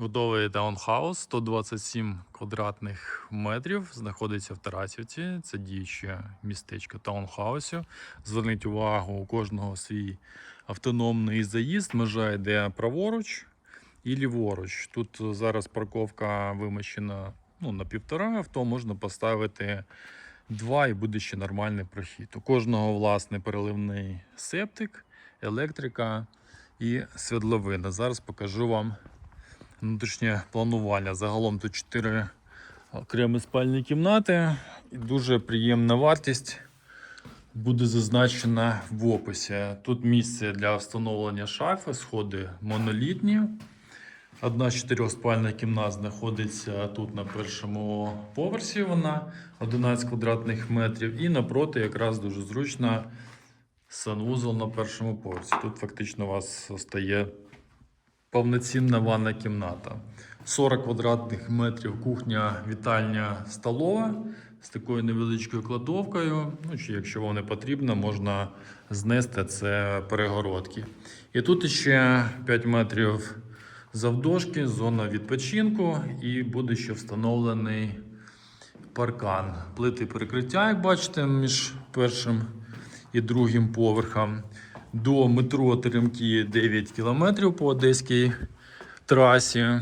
Готовий таунхаус 127 квадратних метрів. Знаходиться в Тарасівці. Це діюче містечко таунхаусів. Зверніть увагу, у кожного свій автономний заїзд. Межа йде праворуч і ліворуч. Тут зараз парковка вимощена ну, на півтора авто. Можна поставити два і буде ще нормальний прохід. У кожного власний переливний септик, електрика і світловина. Зараз покажу вам внутрішнє планування. Загалом тут 4 окремі спальні кімнати і дуже приємна вартість буде зазначена в описі. Тут місце для встановлення шафи, сходи монолітні. Одна з чотирьох спальних кімнат знаходиться тут на першому поверсі. Вона 11 квадратних метрів. І напроти якраз дуже зручно санвузол на першому поверсі. Тут фактично у вас стає повноцінна ванна кімната. 40 квадратних метрів кухня, вітальня, столова з такою невеличкою кладовкою. Ну, чи якщо вам не потрібно, можна знести це перегородки. І тут ще 5 метрів завдовжки, зона відпочинку, і буде ще встановлений паркан. Плити перекриття, як бачите, між першим і другим поверхом. До метро Теремки 9 кілометрів по одеській трасі.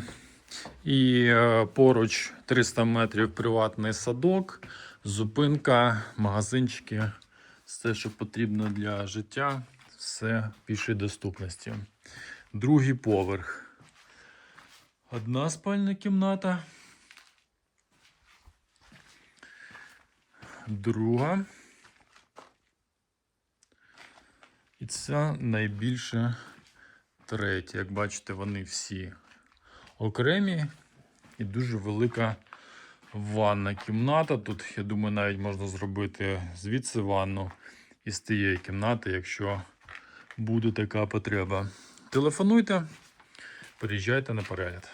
І е, поруч 300 метрів приватний садок, зупинка, магазинчики. Все, що потрібно для життя, все в доступності. Другий поверх. Одна спальна кімната. Друга. Це найбільше третя. Як бачите, вони всі окремі і дуже велика ванна кімната. Тут, я думаю, навіть можна зробити звідси ванну із тієї кімнати, якщо буде така потреба. Телефонуйте, приїжджайте на перегляд.